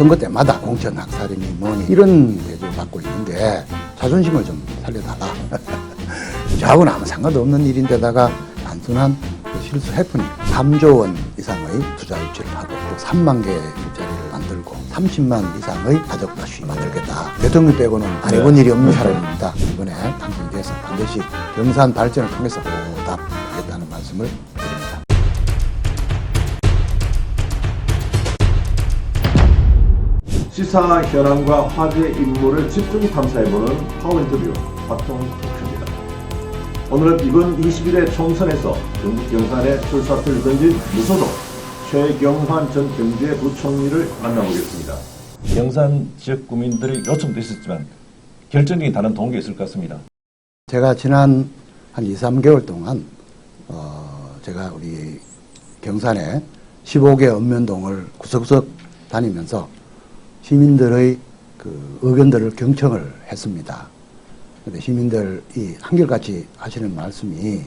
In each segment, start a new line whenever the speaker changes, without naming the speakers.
선거 때마다 공천 학살이니 뭐니 이런 대접을 받고 있는데 자존심을 좀 살려달라. 저하고는 아무 상관도 없는 일인데다가 단순한 그 실수 해프닝 3조 원 이상의 투자 유치를 하고 또 3만 개의 일자리를 만들고 30만 이상의 가족 다시 만들겠다. 대통령 빼고는 안 해본 일이 없는 사람입니다. 이번에 당선이 돼서 반드시 경산 발전을 통해서 보답하겠다는 말씀을
시사 현황과 화제 인물을 집중 탐사해보는 파워 인터뷰 박통 토크입니다. 오늘은 이번 21회 총선에서 경북 경산에 출사표를 던진 무소속 최경환 전 경제부총리를 만나보겠습니다. 경산 지역 구민들의 요청도 있었지만 결정적인 다른 동기가 있을 것 같습니다.
제가 지난 한 2, 3개월 동안 어, 제가 우리 경산에 15개 읍면동을 구석구석 다니면서 시민들의 그 의견들을 경청을 했습니다. 근데 시민들이 한결같이 하시는 말씀이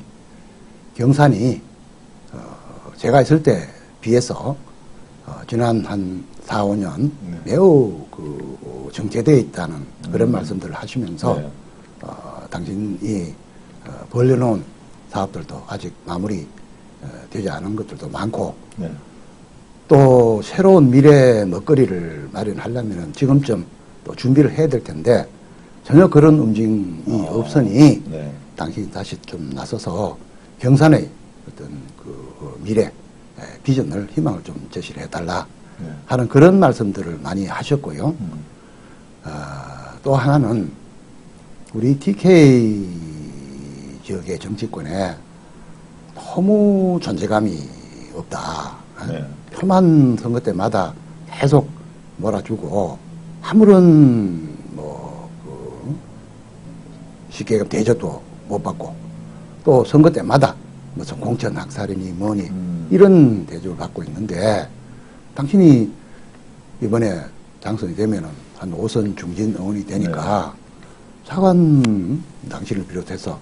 경산이 어, 제가 있을 때 비해서 어, 지난 한 4, 5년
네.
매우 그 정체되어 있다는 그런 말씀들을 하시면서
네.
어, 당신이 어, 벌려놓은 사업들도 아직 마무리 어, 되지 않은 것들도 많고
네.
또 새로운 미래 먹거리를 마련하려면 지금쯤 또 준비를 해야 될 텐데 전혀 그런 움직임이
어,
없으니
네.
당신이 다시 좀 나서서 경산의 어떤 그 미래 에, 비전을 희망을 좀 제시를 해달라
네.
하는 그런 말씀들을 많이 하셨고요.
음.
아, 또 하나는 우리 TK 지역의 정치권에 너무 존재감이 없다.
네.
표만 선거 때마다 계속 몰아주고 아무런 뭐 그, 쉽게 얘기하면 대접도 못 받고 또 선거 때마다 무슨 공천 학살이니 뭐니
음.
이런 대접을 받고 있는데 당신이 이번에 당선이 되면은 한 5선 중진 의원이 되니까 차관 당신을 비롯해서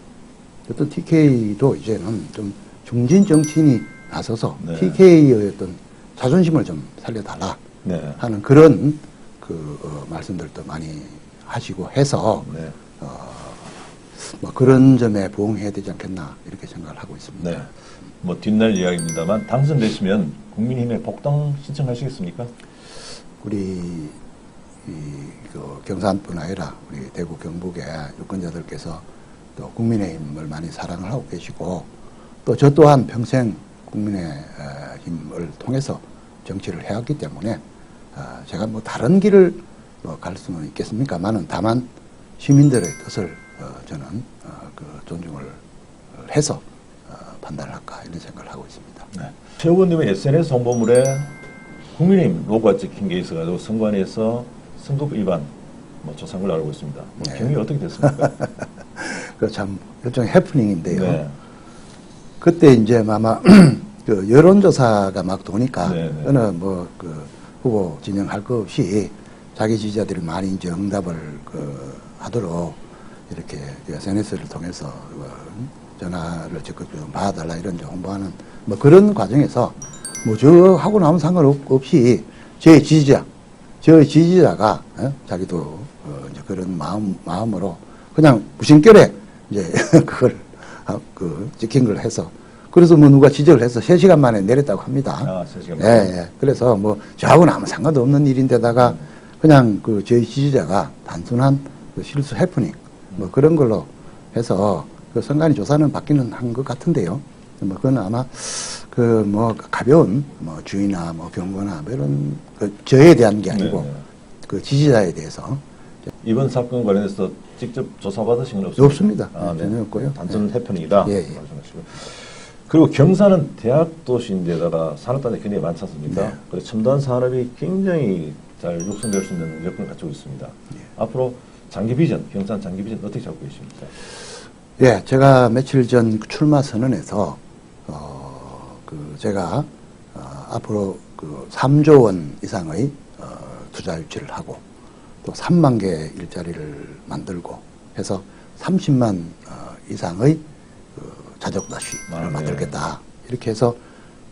어떤 TK도 이제는 좀 중진 정치인이 나서서
네.
TK의 어떤 자존심을 좀 살려달라
네.
하는 그런 그 어, 말씀들도 많이 하시고 해서
네.
뭐 그런 점에 부응해야 되지 않겠나 이렇게 생각을 하고 있습니다.
네. 뭐 뒷날 이야기입니다만 당선되시면 국민힘에 복당 신청하시겠습니까?
우리 이, 그 경산뿐 아니라 우리 대구 경북의 유권자들께서 또 국민의힘을 많이 사랑을 하고 계시고 또 저 또한 평생 국민의힘을 통해서 정치를 해왔기 때문에 아, 제가 뭐 다른 길을 뭐갈 수는 있겠습니까만은 다만 시민들의 뜻을 어, 저는 어, 그 존중을 해서 어, 판단을 할까 이런 생각을 하고 있습니다.
네. 최 의원님의 SNS 홍보물에 국민의힘 로고가 찍힌 게 있어가지고 선관위에서 선거법 위반 뭐 조사한 걸로 알고 있습니다. 뭐
네.
경위 어떻게 됐습니까?
그참 일종의 해프닝인데요.
네.
그때 이제 아마 그 여론조사가 막 도니까
네, 네.
어느 뭐 그 후보 진영할 거 없이 자기 지지자들이 많이 이제 응답을 그 하도록 이렇게 그 SNS를 통해서 어, 전화를 적극 좀 받아달라 이런 홍보하는 뭐 그런 과정에서 뭐 저 하고 나면 상관없이 제 지지자 저의 지지자가 어? 자기도 어, 이제 그런 마음 마음으로 그냥 무심결에 이제 그걸 아, 그 찍힌 걸 해서 그래서 뭐 누가 지적을 해서 3시간 만에 내렸다고 합니다.
아, 3시간
예,
만에.
예. 그래서 뭐 저하고는 아무 상관도 없는 일인데다가 그냥 그 저희 지지자가 단순한 그 실수 해프닝 뭐 그런 걸로 해서 그 선관위 조사는 받기는 한 것 같은데요. 뭐 그건 아마 그 뭐 가벼운 뭐 주의나 뭐 경고나 뭐 이런 그 저에 대한 게 아니고
네, 네.
그 지지자에 대해서
이번 사건 관련해서 직접 조사받으신 건 없습니까?
없습니다.
아, 네.
전혀 없고요.
단순
네.
해프닝이다.
예, 예.
말씀하시고. 그리고 경산은 대학 도시인데다가 산업단이 굉장히 많지 않습니까?
네.
그래서 첨단 산업이 굉장히 잘 육성될 수 있는 여건을 갖추고 있습니다.
예.
앞으로 장기 비전, 경산 장기 비전 어떻게 잡고 계십니까?
예, 제가 며칠 전그 출마 선언에서 어, 그 제가 어, 앞으로 그 3조 원 이상의 어, 투자 유치를 하고 또 3만 개 일자리를 만들고 해서 30만 어, 이상의 그 자족 다시를
아, 네.
만들겠다 이렇게 해서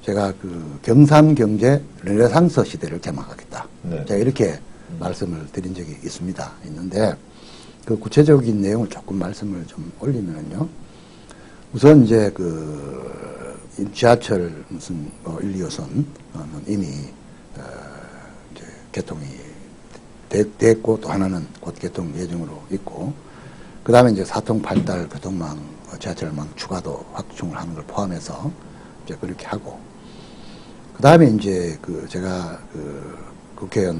제가 그 경산 경제 르네상스 시대를 개막하겠다.
네.
제가 이렇게 말씀을 드린 적이 있습니다. 있는데 그 구체적인 내용을 조금 말씀을 좀 올리면요. 우선 이제 그 지하철 무슨 뭐 1, 2호선은 이미 어 이제 개통이 되- 됐고 또 하나는 곧 개통 예정으로 있고 그 다음에 이제 사통 팔달 교통망 어, 지하철망 추가도 확충을 하는 걸 포함해서 이제 그렇게 하고 그 다음에 이제 그 제가 그 국회의원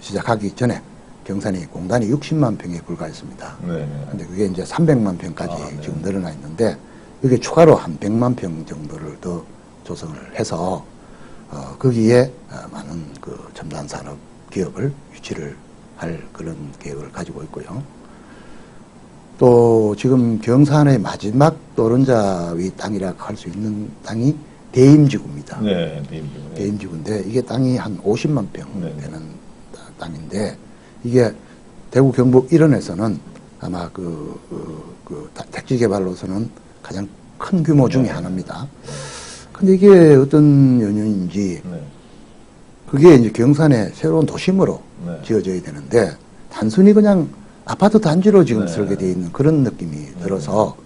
시작하기 전에 경산이 공단이 60만 평에 불과했습니다.
네. 네.
근데 그게 이제 300만 평까지
아, 네.
지금 늘어나 있는데 이게 추가로 한 100만 평 정도를 더 조성을 해서 어, 거기에 어, 많은 그 첨단 산업 기업을 유치를 할 그런 계획을 가지고 있고요. 또 지금 경산의 마지막 노른자위 땅이라 할수 있는 땅이 대임지구입니다.
네. 대임지구. 네.
대임지구인데 이게 땅이 한 50만 평
네.
되는 따- 땅인데 이게 대구 경북 일원에서는 아마 그, 그, 그 다- 택지 개발로서는 가장 큰 규모 중에
네.
하나입니다. 근데 이게 어떤 연유인지
네.
그게 이제 경산의 새로운 도심으로
네.
지어져야 되는데 단순히 그냥 아파트 단지로 지금
네.
설계되어 있는 그런 느낌이 들어서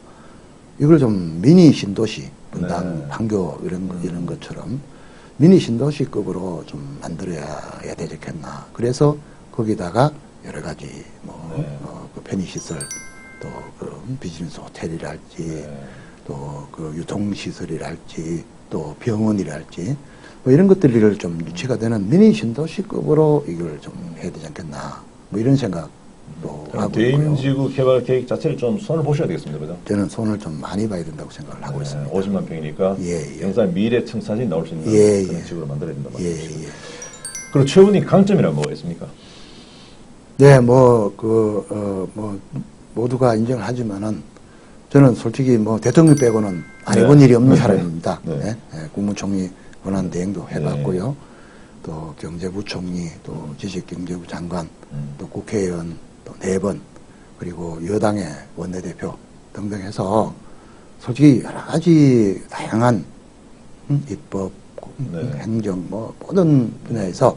이걸 좀 미니 신도시 분당,
네.
판교 이런 거-
음.
이런 것처럼 미니 신도시급으로 좀 만들어야 되겠나. 그래서 거기다가 여러 가지 뭐
네.
어, 그 편의시설 또 그 비즈니스 호텔이랄지
네.
또그 유통시설이랄지 또 병원이랄지 뭐 이런 것들을 좀 유치가 되는 미니 신도시급으로 이걸 좀 해야 되지 않겠나 뭐 이런 생각 도
그럼
하고 있고요.
대임지구 개발 계획 자체를 좀 손을 보셔야 되겠습니다. 그죠?
저는 손을 좀 많이 봐야 된다고 생각을 하고 있습니다.
50만 평이니까
예, 예.
경산 미래 청사진이 나올 수 있는
예,
그런
예.
식으로 만들어야 된다
예,
말씀이시죠.
예.
그리고 최훈이 강점이란 뭐가 있습니까?
네, 뭐, 그, 어, 뭐, 모두가 인정을 하지만은 저는 솔직히 뭐 대통령 빼고는 안
네.
해본 일이 없는
네.
사람입니다.
네.
네. 네, 국무총리 권한 대행도
네.
해봤고요. 또 경제부총리, 또 지식경제부 장관,
음.
또 국회의원 또 네 번, 그리고 여당의 원내대표 등등 해서 솔직히 여러 가지 다양한 음, 입법, 음,
네.
행정, 뭐 모든 분야에서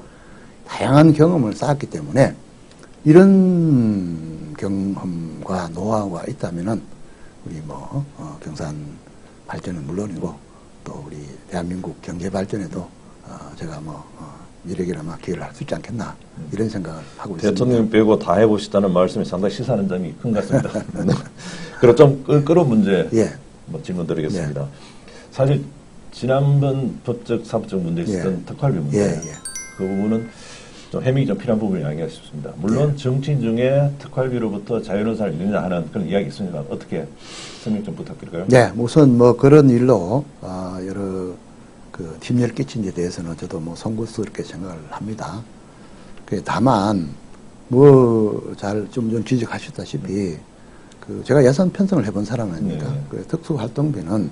다양한 경험을 쌓았기 때문에 이런 경험과 노하우가 있다면은 우리 뭐 어, 경산 발전은 물론이고 또 우리 대한민국 경제 발전에도 어, 제가 뭐 어, 이력이나마 기여를 할 수 있지 않겠나 이런 생각을 하고 있습니다.
대통령 빼고 다 해보시다는 말씀이 상당히 시사하는 점이 큰 것 같습니다. 네. 그리고 좀 끌- 끌어온 문제
예,
뭐 질문 드리겠습니다. 사실 지난번 법적 사법적 문제 있었던
예.
특활비 문제
예, 예.
그 부분은 좀 해명이 좀 필요한 부분이 아닌가 싶습니다. 물론 정치인 중에 특활비로부터 자유로사를 잃느냐 하는 그런 이야기 있으니까 어떻게 설명 좀 부탁드릴까요?
네, 우선 뭐 그런 일로 아, 여러 그 팀열을 끼친 데 대해서는 저도 뭐 송구스럽게 생각을 합니다. 그 다만 뭐 잘좀좀 지적하셨다시피 그 제가 예산 편성을 해본 사람 아닙니까?
네.
그 특수활동비는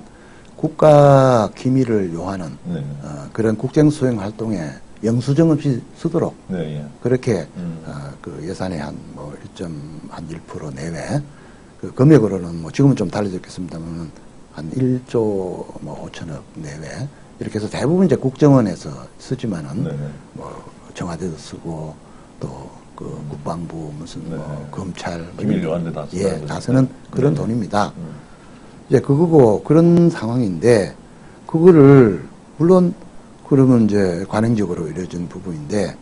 국가 기밀을 요하는
네.
어, 그런 국정 수행 활동에 영수증 없이 쓰도록
네, 예.
그렇게
음.
어, 그 예산의 한뭐 1.1% 내외 그 금액으로는 뭐 지금은 좀 달라졌겠습니다만은 한 1조 뭐 5천억 내외 이렇게 해서 대부분 이제 국정원에서 쓰지만은
네, 네.
뭐 청와대도 쓰고 또그 국방부 무슨 뭐
네.
검찰 뭐
기밀
이런-
요한데 다
예, 다. 쓰는 그런
네.
돈입니다.
음.
이제 그거고 그런 상황인데 그거를 물론 그러면 이제 관행적으로 이루어진 부분인데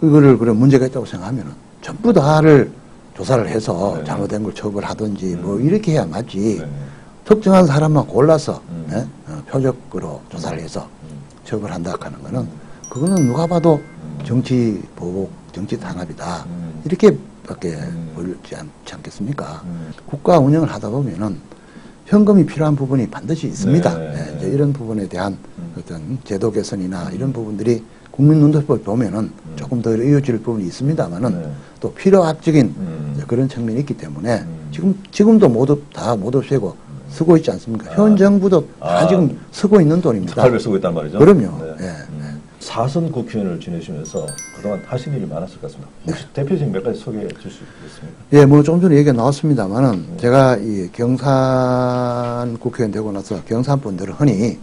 그거를 그런 문제가 있다고 생각하면은 전부 다를 조사를 해서
네.
잘못된 걸 처벌하든지
음.
뭐 이렇게 해야 맞지
네.
특정한 사람만 골라서
음.
예? 어, 표적으로 조사를 해서
음.
처벌한다 하는 거는 그거는 누가 봐도
음.
정치 보복, 정치 탄압이다
음.
이렇게밖에
음.
보이지 않지 않겠습니까?
음.
국가 운영을 하다 보면은 현금이 필요한 부분이 반드시 있습니다.
네,
예,
네.
이제 이런 부분에 대한
음.
어떤 제도 개선이나 이런 부분들이 국민 눈높이를 보면은 조금 더 이어질 부분이 있습니다만은
음. 네.
또 필요학적인
음.
그런 측면이 있기 때문에
음.
지금 지금도 모두 다 모두 세고 쓰고 있지 않습니까? 현 정부도 다
아.
지금 쓰고 있는 돈입니다.
특활비 쓰고 있단 말이죠.
그럼요. 예,
음. 사선 국회의원을 지내시면서 그동안 하신 일이 많았을 것 같습니다. 혹시 대표적인 몇 가지 소개해 줄수 있겠습니까?
예, 뭐좀 전에 얘기가 나왔습니다만은
네.
제가 이 경산 국회의원 되고 나서 경산 분들은 흔히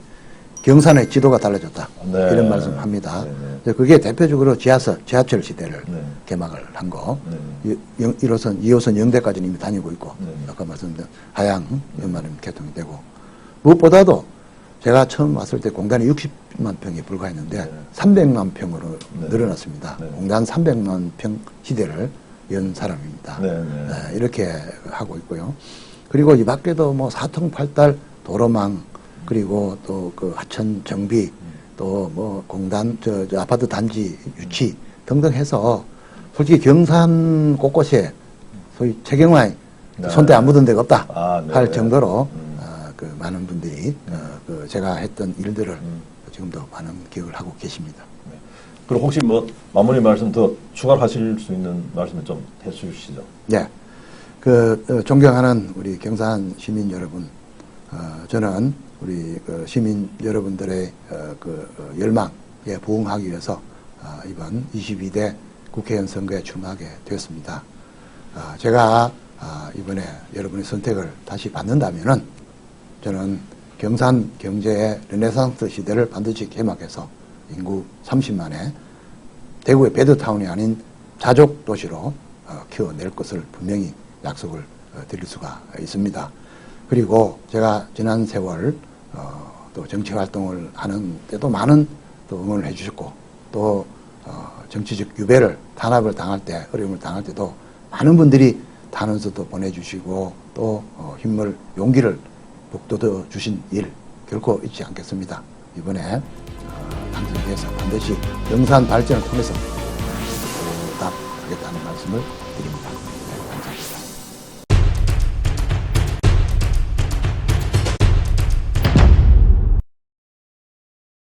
경산의 지도가 달라졌다.
네.
이런 말씀합니다.
네, 네.
그래서 그게 대표적으로 지하철, 지하철 시대를
네.
개막을 한 거.
네.
1호선, 2호선 영대까지는 이미 다니고 있고,
네.
아까 말씀드린 하양 연말에 개통이 되고, 무엇보다도 제가 처음 왔을 때 공단이 60만 평에 불과했는데
네.
300만 평으로
네.
늘어났습니다.
네.
공단 300만 평 시대를 연 사람입니다.
네, 네.
네, 이렇게 하고 있고요. 그리고 이 밖에도 뭐 사통팔달 도로망 그리고 또 그 하천 정비 또 뭐 공단 저, 저 아파트 단지 유치 등등 해서 솔직히 경산 곳곳에 소위 최경화의
네.
손때 안 묻은 데가 없다
아, 네.
할 정도로
음.
어, 그 많은 분들이 어, 그 제가 했던 일들을
음.
지금도 많은 기억을 하고 계십니다.
그리고 혹시 뭐 마무리 말씀 더 추가로 하실 수 있는 말씀을 좀 해주시죠.
네. 그, 어, 존경하는 우리 경산 시민 여러분, 어, 저는 우리 그 시민 여러분들의 어, 그 어, 열망에 부응하기 위해서 어, 이번 22대 국회의원 선거에 출마하게 되었습니다. 아, 제가 아, 이번에 여러분의 선택을 다시 받는다면은 저는 경산 경제의 르네상스 시대를 반드시 개막해서 인구 30만의 대구의 베드타운이 아닌 자족 도시로 어, 키워낼 것을 분명히 약속을 어, 드릴 수가 있습니다. 그리고 제가 지난 세월 어, 또 정치 활동을 하는 때도 많은 또 응원을 해주셨고 또 어, 정치적 유배를 탄압을 당할 때 어려움을 당할 때도 많은 분들이 단원서도 보내주시고 또 어, 힘을 용기를 북돋워 주신 일 결코 잊지 않겠습니다. 이번에 어, 당선돼서 반드시 영산 발전을 통해서 보답하겠다는 말씀을.